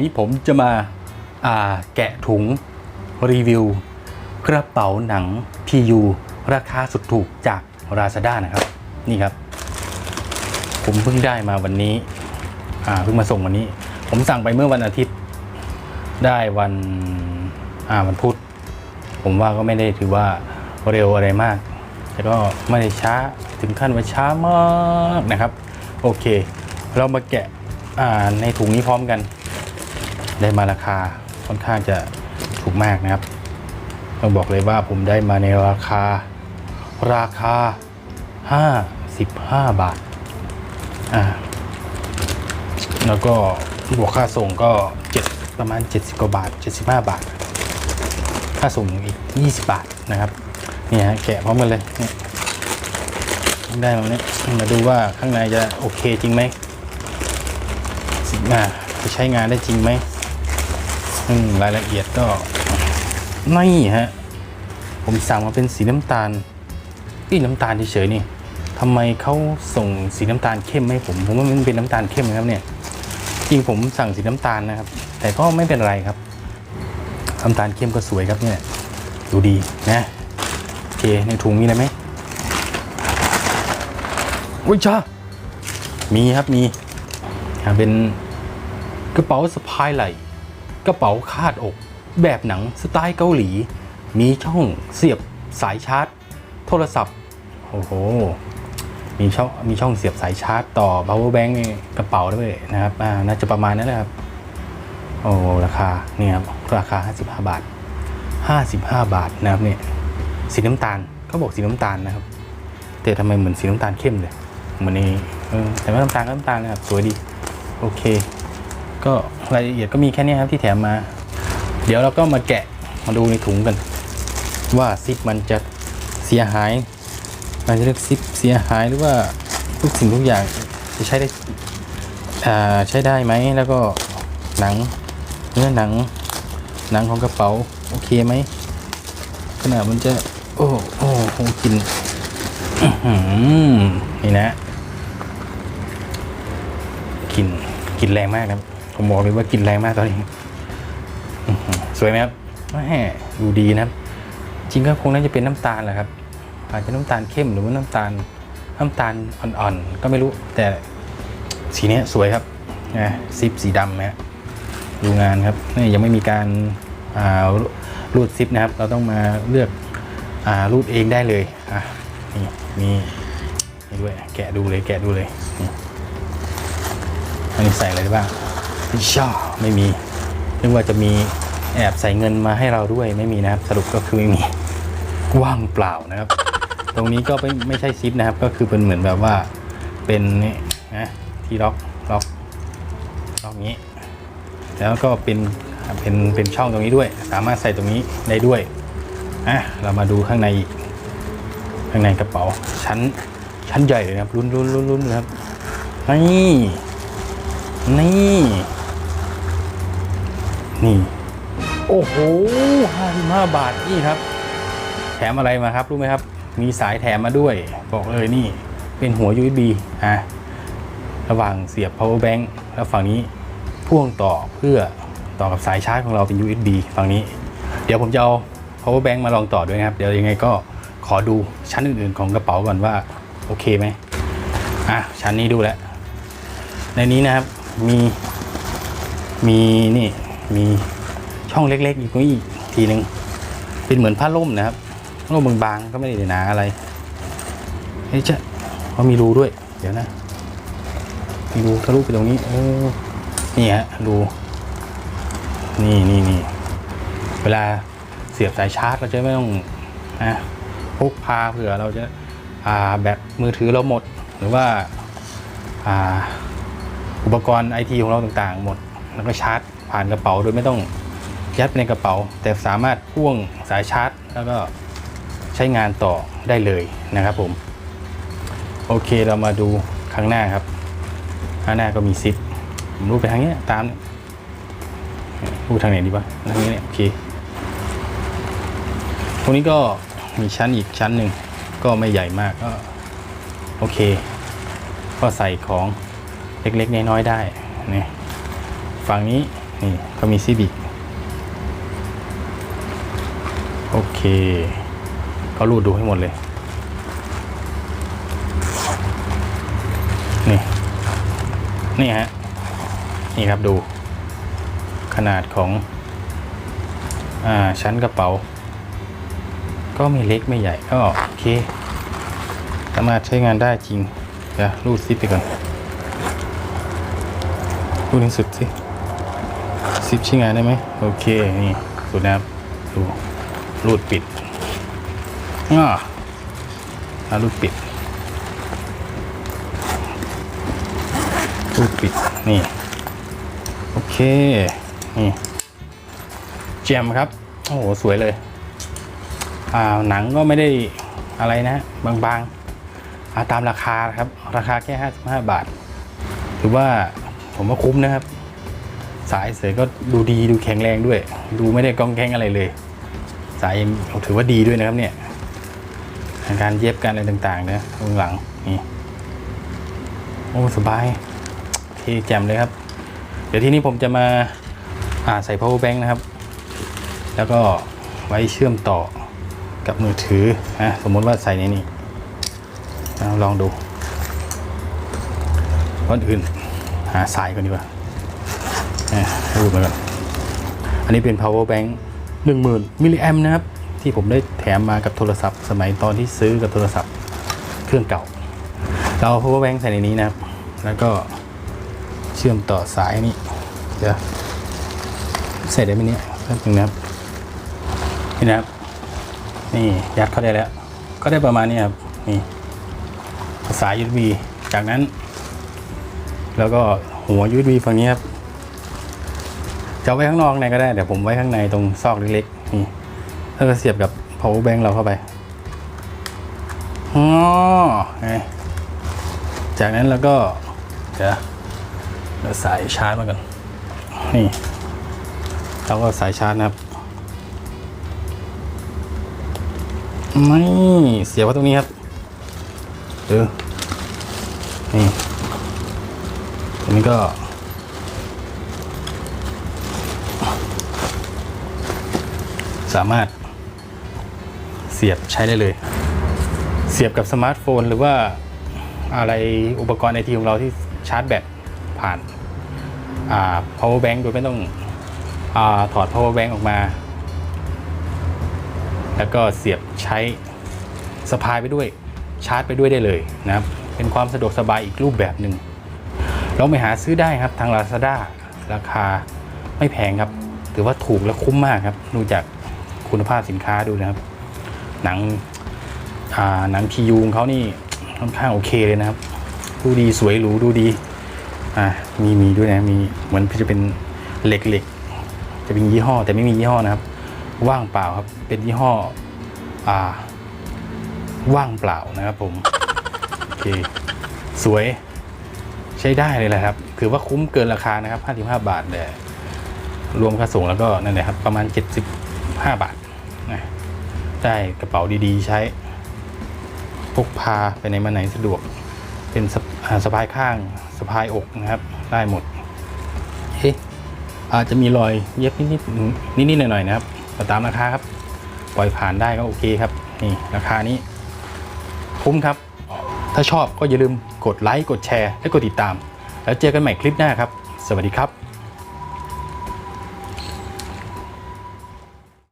นี้ผมจะมาาแกะถุงรีวิว กระเป๋าหนัง PU ราคาสุดถูกจาก Lazada นะครับ นี่ครับ ผมเพิ่งได้มาวันนี้เพิ่งมาส่งวันนี้ ผมสั่งไปเมื่อวันอาทิตย์ ได้วันวันพุธผมว่าก็ไม่ได้ถือว่าเร็วอะไรมาก แต่ก็ไม่ได้ช้าถึงขั้นว่าช้ามากนะครับ โอเค เรามาแกะในถุงนี้พร้อมกัน ได้มาราคาค่อนข้างจะถูกมากนะครับ ต้องบอกเลยว่าผมได้มาในราคาราคา 55 บาท อ่า แล้วก็บวกค่าส่งก็7ประมาณ 70 กว่าบาท 75 บาท ค่าส่งอีก 20 บาทนะครับ เนี่ยฮะแกะพร้อมกันเลยเนี่ยได้มาเนี่ยมาดูว่าข้างในจะโอเคจริงไหมอ่าจะใช้งานได้จริงไหม อืมรายละเอียดก็นี่ฮะ ผมสั่งมาเป็นสีน้ำตาลนี่น้ำตาลเฉยๆนี่ทำไมเขาส่งสีน้ำตาลเข้มให้ผม ผมว่ามันเป็นน้ำตาลเข้มนะครับเนี่ย จริงผมสั่งสีน้ำตาลนะครับ แต่ก็ไม่เป็นไรครับน้ำตาลเข้มก็สวยครับเนี่ยดูดีนะโอเคในถุงมีอะไรไหมอุ้ยจ้ามีครับมีเป็นกระเป๋าสะพายไหล่ กระเป๋าคาดอก แบบหนังสไตล์เกาหลี มีช่องเสียบสายชาร์จ โทรศัพท์ โอ้โห มีช่องมีช่องเสียบสายชาร์จต่อ power bank ในกระเป๋าด้วยนะครับอ่าน่าจะประมาณนั้นแหละครับ โอ้ราคาเนี่ยครับราคา 55 บาท 55 บาทนะครับเนี่ยสีน้ำตาลเขาบอกสีน้ำตาลนะครับ แต่ทำไมเหมือนสีน้ำตาลเข้มเลยเหมือนนี้เออแต่ว่าน้ำตาลก็น้ำตาลนะครับสวยดี โอเค ก็ รายละเอียดก็มีแค่นี้ครับที่แถมมา เดี๋ยวเราก็มาแกะมาดูในถุงกัน ว่าซิปมันจะเสียหายมันจะเรียกซิปเสียหายหรือว่าทุกสิ่งทุกอย่างจะใช้ได้ใช้ได้ไหมแล้วก็หนังเนื้อหนังหนังของกระเป๋าโอเคไหมขนาดมันจะโอ้โอ้คงกินนี่นะกลินกลินแรงมากครับ ผมบอกเลยว่ากลินแรงมากตอนนี้สวยไหมครับแหมดูดีนะครับ จริงก็คงน่าจะเป็นน้ำตาลแหละครับ อาจจะน้ำตาลเข้มหรือว่าน้ำตาลน้ำตาลอ่อนๆก็ไม่รู้ แต่สีนี้สวยครับนะซิปสีดำนะฮะดูงานครับนี่ยังไม่มีการรูดซิปนะครับ เราต้องมาเลือกอรูดเองได้เลยอะนี่มีนี่ด้วยแกะดูเลยแกะดูเลยอันนี้ใส่อะไรได้บ้าง พิชาไม่มีนึกว่าจะมีแอบใส่เงินมาให้เราด้วยไม่มีนะครับ สรุปก็คือไม่มีว่างเปล่านะครับ ตรงนี้ก็ไม่ไม่ใช่ซิปนะครับ ก็คือเป็นเหมือนแบบว่าเป็นนี่นะที่ล็อกล็อกล็อกนี้ แล้วก็เป็นเป็นเป็นช่องตรงนี้ด้วย สามารถใส่ตรงนี้ได้ด้วยอะเรามาดูข้างในอีกข้างในกระเป๋าชั้นชั้นใหญ่เลยนะครับรุ่นรุ่นรุ่นรุ่นนะครับนี่นี่ นี่ โอ้โหห้าสิบห้าบาทนี่ครับ แถมอะไรมาครับรู้ไหมครับ มีสายแถมมาด้วย บอกเลยนี่ เป็นหัว USB อะระหว่างเสียบ power bank แล้วฝั่งนี้พ่วงต่อเพื่อต่อกับสายชาร์จของเราเป็น USB ฝั่งนี้ เดี๋ยวผมจะเอา power bank มาลองต่อด้วยนะครับ เดี๋ยวยังไงก็ขอดูชั้นอื่นๆของกระเป๋าก่อนว่า โอเคไหมอะชั้นนี้ดูแลในนี้นะครับมีมีนี่ มีช่องเล็กๆอยู่ตรงนี้อีกทีหนึ่งเป็นเหมือนผ้าล่มนะครับผ้าล่มบางๆก็ไม่ได้หนาอะไรเฮ้ยจะเขามีรูด้วย เดี๋ยวนะมีรูทะลุไปตรงนี้เออนี่ฮะรูนี่นี่นี่เวลาเสียบสายชาร์จเราจะไม่ต้องนะพกพาเผื่อเราจะอ่าแบตมือถือเราหมด หรือว่าอ่าอุปกรณ์ไอทีของเราต่างๆ หมด แล้วก็ชาร์จ ผ่านกระเป๋าโดยไม่ต้องยัดไปในกระเป๋า แต่สามารถพ่วงสายชาร์จ แล้วก็ใช้งานต่อได้เลยนะครับผม โอเคเรามาดูข้างหน้าครับ ข้างหน้าก็มีซิปผมรูปไปทางนี้ตามรูปทางไหนดีวะทางนี้เนี่ยโอเคตรงนี้ก็มีชั้นอีกชั้นหนึ่งก็ไม่ใหญ่มากก็โอเค ก็ใส่ของเล็กๆน้อยๆได้นี่ฝั่งนี้ นี่ก็มีซีบิกโอเค ก็รูดดูให้หมดเลย นี่ นี่ฮะ นี่ครับดู ขนาดของ อ่า ชั้นกระเป๋า ก็ไม่เล็กไม่ใหญ่ ก็โอเค สามารถใช้งานได้จริง เดี๋ยวรูดซิปไปก่อนรูดให้สุดสิ ซิปใช้งานได้ไหมโอเค นี่สุดนะครับดูรูดปิดอ่ารูดปิดรูดปิด นี่ โอเค นี่แจมครับ โอ้โห สวยเลย อ่า หนังก็ไม่ได้อะไรนะ บางๆอาตามราคาครับ ราคาแค่ 55 บาท ถือว่าผมว่าคุ้มนะครับ สายเสือก็ดูดีดูแข็งแรงด้วย ดูไม่ได้กองแกงอะไรเลย สายยังถือว่าดีด้วยนะครับเนี่ยการเย็บการอะไรต่างๆนะข้างหลังนี่โอ้สบายโอเคแจ่มเลยครับ เดี๋ยวทีนี้ผมจะมาอ่าใส่ power bank นะครับ แล้วก็ไว้เชื่อมต่อกับมือถือนะสมมติว่าใส่ในนี้ลองดูก่อนอื่น หาสายก่อนดีกว่า อะให้ดูมาก่อนอันนี้เป็น power bank 10,000มิลลิแอมนะครับ ที่ผมได้แถมมากับโทรศัพท์ สมัยตอนที่ซื้อกับโทรศัพท์เครื่องเก่า เราเอา power bank ใส่ในนี้นะครับ แล้วก็เชื่อมต่อสายนี้เดี๋ยวใส่ได้ไหมเนี่ยแป๊บนึงนะครับนี่นะครับ นี่ยัดเข้าได้แล้ว ก็ได้ประมาณนี้ครับนี่สาย USB จากนั้น แล้วก็หัว USB ฝั่งนี้ครับ จะเอาไว้ข้างนอกในก็ได้แต่ผมไว้ข้างในตรงซอกเล็กๆนี่แล้วก็เสียบกับ power bank เราเข้าไปอ๋อไงจากนั้นแล้วก็เดี๋ยวเราสายชาร์จมาก่อนนี่เราก็สายชาร์จนะครับไม่เสียบไว้ตรงนี้ครับเออนี่ตรงนี้ก็ สามารถเสียบใช้ได้เลย เสียบกับสมาร์ทโฟน หรือว่าอะไรอุปกรณ์ไอทีของเราที่ชาร์จแบตผ่านอ่า power bank โดยไม่ต้องอถอด power bank ออกมา แล้วก็เสียบใช้สะพายไปด้วยชาร์จไปด้วยได้เลยนะครับ เป็นความสะดวกสบายอีกรูปแบบหนึ่งลองไปหาซื้อได้ครับทาง Lazada ราคาไม่แพงครับ ถือว่าถูกและคุ้มมากครับ ดูจาก คุณภาพสินค้าดูนะครับ หนังอาหนังพียูงเขานี่ค่อนข้างโอเคเลยนะครับ ดูดีสวยหรูดูดีอ่ามีมีด้วยนะมีเหมือนจะเป็นเหล็กเหล็กๆจะเป็นยี่ห้อ แต่ไม่มียี่ห้อนะครับ ว่างเปล่าครับเป็นยี่ห้ออ่าว่างเปล่านะครับผมโอเคสวยใช้ได้เลยแหละครับ ถือว่าคุ้มเกินราคานะครับ 55 บาทแต่รวมค่าส่งแล้วก็นั่นแหละครับ ประมาณ 5 บาทนะได้กระเป๋าดีๆ ใช้พกพาไปไหนมาไหนสะดวก เป็นสะอ่าสะพายข้างสะพายอกนะครับ ได้หมดเอ๊ะอาจจะมีรอยเย็บนิดๆนิดๆหน่อยๆนะครับแต่ตามราคาครับ ปล่อยผ่านได้ก็โอเคครับ นี่ราคานี้ คุ้มครับ ถ้าชอบก็อย่าลืมกดไลค์กดแชร์และกดติดตาม แล้วเจอกันใหม่คลิปหน้าครับ สวัสดีครับ